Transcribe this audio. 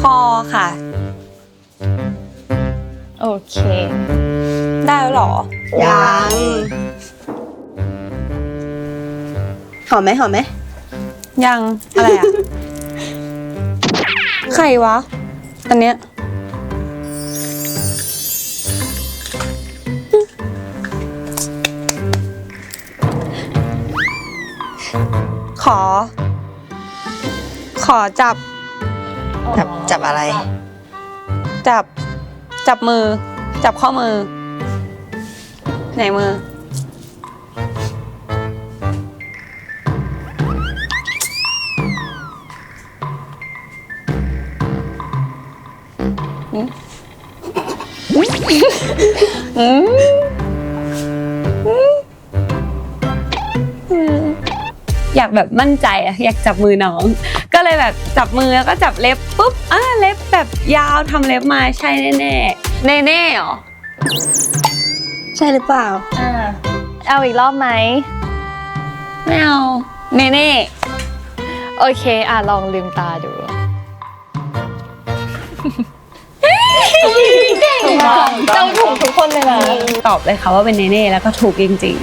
คอค่ะ โอเค ได้แล้วเหรอ ยังหอมไหมหอมไหมยัง อะไรอะใครวะ อันเนี้ย ขอ ขอจับ จับจับอะไร จับจับมือ จับข้อมือ ไหนมือ อ ยากแบบมั่นใจอะอยากจับมือน้อง ก็เลยแบบจับมือแล้วก็จับเล็บปุ๊บอ่าเล็บแบบยาวทำเล็บมาใช่แน่ๆแน่ๆเหรอใช่หรือเปล่า อ่าเอาอีกรอบไหมไม่เอาเน่เน่โอเค อะลองลืมตาดูเจ้าถูกทุกคนเลยนะ ตอบเลยค่ะว่าเป็นเน่เน่แล้วก็ถูกจริง